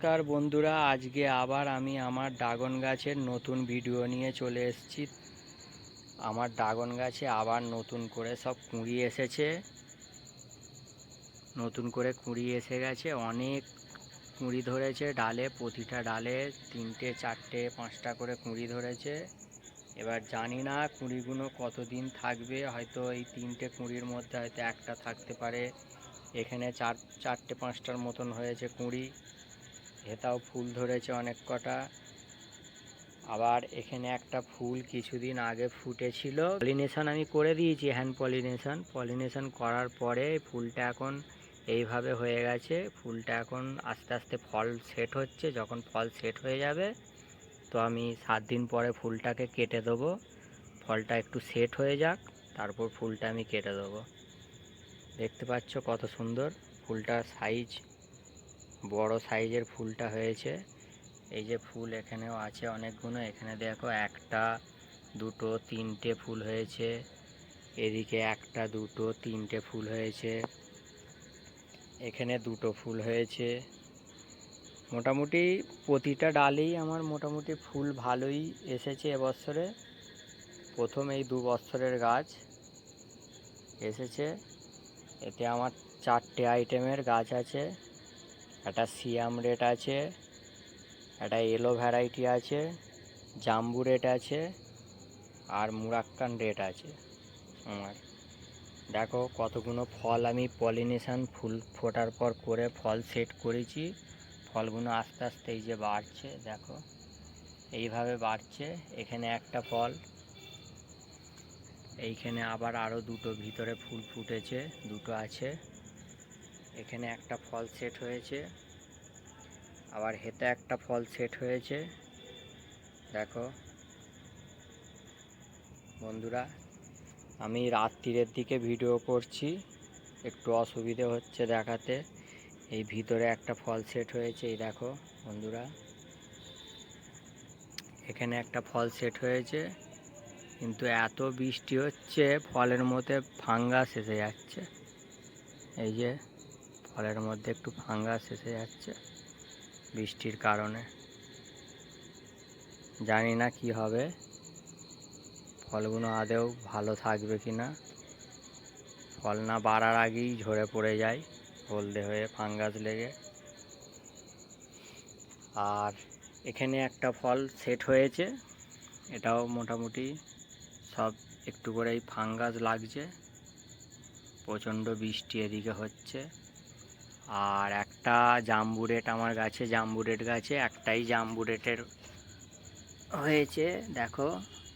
নমস্কার বন্ধুরা, আজকে আবার আমি আমার ড্রাগন গাছের নতুন ভিডিও নিয়ে চলে এসেছি। আমার ড্রাগন গাছে আবার নতুন করে সব কুঁড়ি এসেছে। নতুন করে কুঁড়ি এসে গেছে, অনেক কুঁড়ি ধরেছে ডালে, প্রতিটা ডালে তিনটে, চারটে, পাঁচটা করে কুঁড়ি ধরেছে। এবার জানি না কুঁড়িগুলো কতদিন থাকবে, হয়তো এই তিনটে কুঁড়ির মধ্যে হয়তো একটা থাকতে পারে। এখানে চার, চারটে, পাঁচটার মতন হয়েছে কুঁড়ি। হেতাও ফুল ধরেছে অনেক কটা। আবার এখানে একটা ফুল কিছুদিন আগে ফুটেছিল। পলিনেশন আমি করে দিয়েছি হ্যান্ড পলিনেশন পলিনেশন করার পরে ফুলটা এখন এইভাবে হয়ে গেছে। ফুলটা এখন আস্তে আস্তে ফল সেট হচ্ছে। যখন ফল সেট হয়ে যাবে, তো আমি সাত দিন পরে ফুলটাকে কেটে দেবো। ফলটা একটু সেট হয়ে যাক, তারপর ফুলটা আমি কেটে দেবো। দেখতে পাচ্ছ কত সুন্দর। ফুলটার সাইজ বড় সাইজের ফুলটা হয়েছে। এই যে ফুল এখানেও আছে অনেকগুলো এখানে দেখো একটা, দুটো, তিনটে ফুল হয়েছে। এদিকে একটা, দুটো, তিনটে ফুল হয়েছে। এখানে দুটো ফুল হয়েছে। মোটামুটি প্রতিটা ডালেই আমার মোটামুটি ফুল ভালোই এসেছে এবছরে। প্রথম এই দু বছরের গাছ এসেছে। এতে আমার চারটে আইটেমের গাছ আছে। একটা সিয়াম রেট আছে, একটা এলো ভ্যারাইটি আছে, জাম্বু রেট আছে, আর মুরাক্কান রেট আছে। আমার। দেখো কতগুলো ফল আমি পলিনেশান ফুল ফোটার পর করে ফল সেট করেছি। ফলগুলো আস্তে আস্তে এই যে বাড়ছে, দেখো। এইভাবে বাড়ছে, এখানে একটা ফল, এইখানে আবার আরও দুটো ভিতরে ফুল ফুটেছে, দুটো আছে। এখানে একটা ফল সেট হয়েছে। আবার হেতে একটা ফল সেট হয়েছে। দেখো। বন্ধুরা, আমি রাত্রিরের দিকে ভিডিও করছি। একটু অসুবিধে হচ্ছে দেখাতে। এই ভিতরে একটা ফল সেট হয়েছে, এই দেখো বন্ধুরা। এখানে একটা ফল সেট হয়েছে। কিন্তু এত বৃষ্টি হচ্ছে, ফলের মধ্যে ফাঙ্গাস এসে যাচ্ছে। এই যে ফলের মধ্যে একটু ফাঙ্গাস এসে যাচ্ছে বৃষ্টির কারণে। জানি না কি হবে। ফলগুলো আদেও ভালো থাকবে কি না ফল না বাড়ার আগেই ঝরে পড়ে যায় হলদে হয়ে ফাঙ্গাস লেগে। আর এখানে একটা ফল সেট হয়েছে। এটাও মোটামুটি সব একটু করেই ফাঙ্গাস লাগছে। প্রচণ্ড বৃষ্টি এদিকে হচ্ছে। আর একটা জাম্বুরেট আমার গাছে, জাম্বুরেট গাছে একটাই জাম্বুরেটের হয়েছে, দেখো,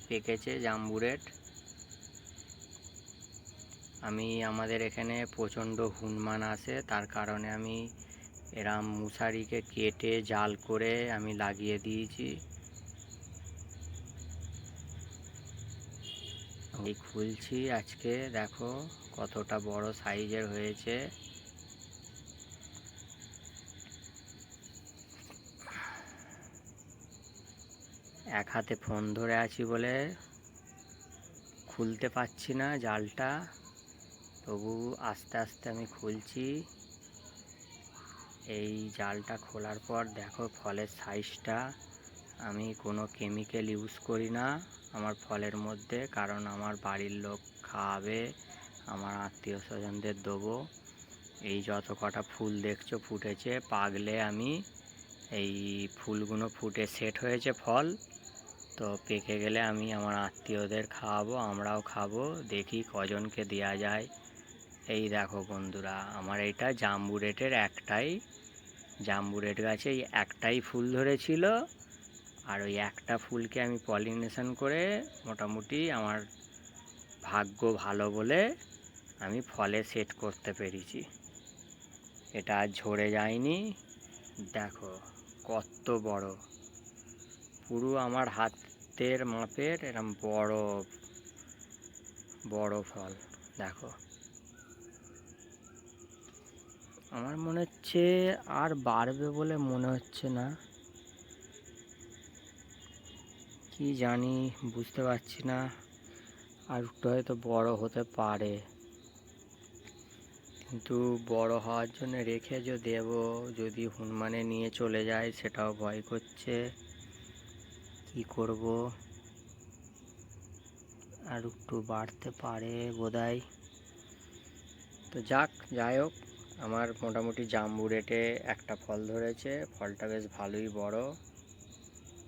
পেকেছে জাম্বুরেট। আমি, আমাদের এখানে প্রচণ্ড হুনমান আসে, তার কারণে আমি এরম মশারিকে কেটে, জাল করে আমি লাগিয়ে দিয়েছি। খুলছি আজকে, দেখো, কতটা বড় সাইজের হয়েছে। এক হাতে ফোন ধরে আছি বলে খুলতে পারছি না জালটা। তবু আস্তে আস্তে আমি খুলছি। এই জালটা খোলার পর দেখো ফলের সাইজটা আমি কোনো কেমিক্যাল ইউজ করি না আমার ফলের মধ্যে, কারণ আমার বাড়ির লোক খাওয়াবে আমার আত্মীয় স্বজনদের দেবো। এই যত কটা ফুল দেখছ ফুটেছে, পাগলে আমি এই ফুলগুলো ফুটে সেট হয়েছে ফল। তো পেকে গেলে আমি আমার আত্মীয়দের খাওয়াবো, আমরাও খাব, দেখি কজনকে দেওয়া যায়। এই দেখো বন্ধুরা, আমার এইটা জাম্বু রেটের একটাই। জাম্বু রেট গাছে এই একটাই ফুল ধরেছিল আর ওই একটা ফুলকে আমি পলিনেশন করে মোটামুটি আমার ভাগ্য ভালো বলে আমি ফলে সেট করতে পেরেছি। এটা আর ঝরে যায়নি। দেখো, কত বড়। পুরো আমার হাতের মাপের এরম বড় বড় ফল, দেখো। আমার মনে হচ্ছে আর বাড়বে বলে মনে হচ্ছে না। কি জানি, বুঝতে পারছি না। আর একটু হয়তো বড় হতে পারে। কিন্তু বড় হওয়ার জন্য রেখে যে দেব, যদি হনুমানে নিয়ে চলে যায়, সেটাও ভয় করছে। কি করব? আর একটু বাড়তে পারে বোধহয়। তো যাক, যাই হোক, আমার মোটামুটি জাম্বু রেটে একটা ফল ধরেছে। ফলটা বেশ ভালোই বড়।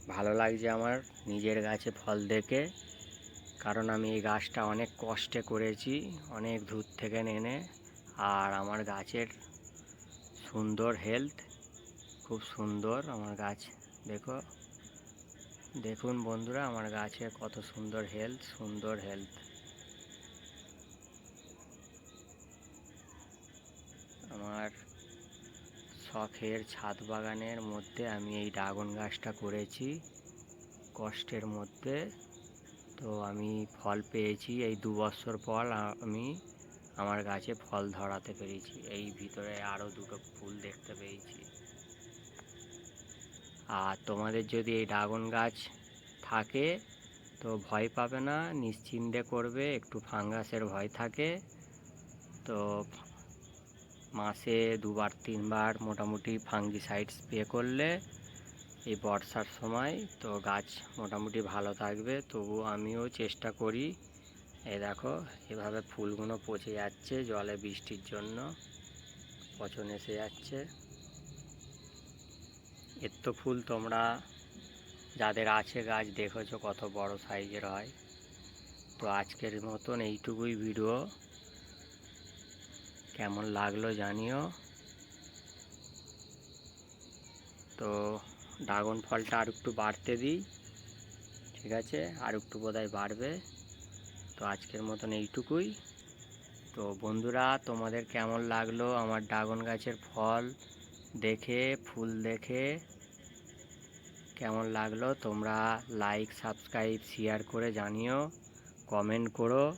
ভালো লাগছে আমার নিজের গাছে ফল দেখে। কারণ আমি এই গাছটা অনেক কষ্টে করেছি, অনেক দূর থেকে নেনে। আর আমার গাছের সুন্দর হেলথ খুব সুন্দর আমার গাছ, দেখো। দেখুন বন্ধুরা, আমার গাছে কত সুন্দর হেলথ সুন্দর হেলথ আমার শখের ছাদ বাগানের মধ্যে আমি এই ড্রাগন গাছটা করেছি, কষ্টের মধ্যে। তো আমি ফল পেয়েছি, এই দু বছর পর আমি আমার গাছে ফল ধরাতে পেরেছি। এই ভিতরে আরও দুটো ফুল দেখতে পেয়েছি। আর তোমাদের যদি এই ড্রাগন গাছ থাকে, তো ভয় পাবে না, নিশ্চিন্তে করবে, একটু ফাঙ্গাসের ভয় থাকে। তো মাসে দুবার, তিনবার মোটামুটি ফাঙ্গিসাইড স্প্রে করলে এই বর্ষার সময় তো গাছ মোটামুটি ভালো থাকবে। তবু আমিও চেষ্টা করি। এই দেখো, এভাবে ফুলগুলো পচে যাচ্ছে, জলে বৃষ্টির জন্য, পচন এসে যাচ্ছে। এর তো ফুল তোমরা যাদের আছে গাছ দেখেছ কত বড় সাইজের হয়। তো আজকের মতন এইটুকুই ভিডিও। কেমন লাগল জানিও। তো ড্রাগন ফলটা আর একটু বাড়তে দিই, ঠিক আছে? আর একটু বোধহয় বাড়বে। তো আজকের মতন এইটুকুই। তো বন্ধুরা, তোমাদের কেমন লাগল আমার ড্রাগন গাছের ফল? দেখে ফুল দেখে। কেমন লাগল? তোমরা লাইক সাবস্ক্রাইব শেয়ার করে জানিও। কমেন্ট করো।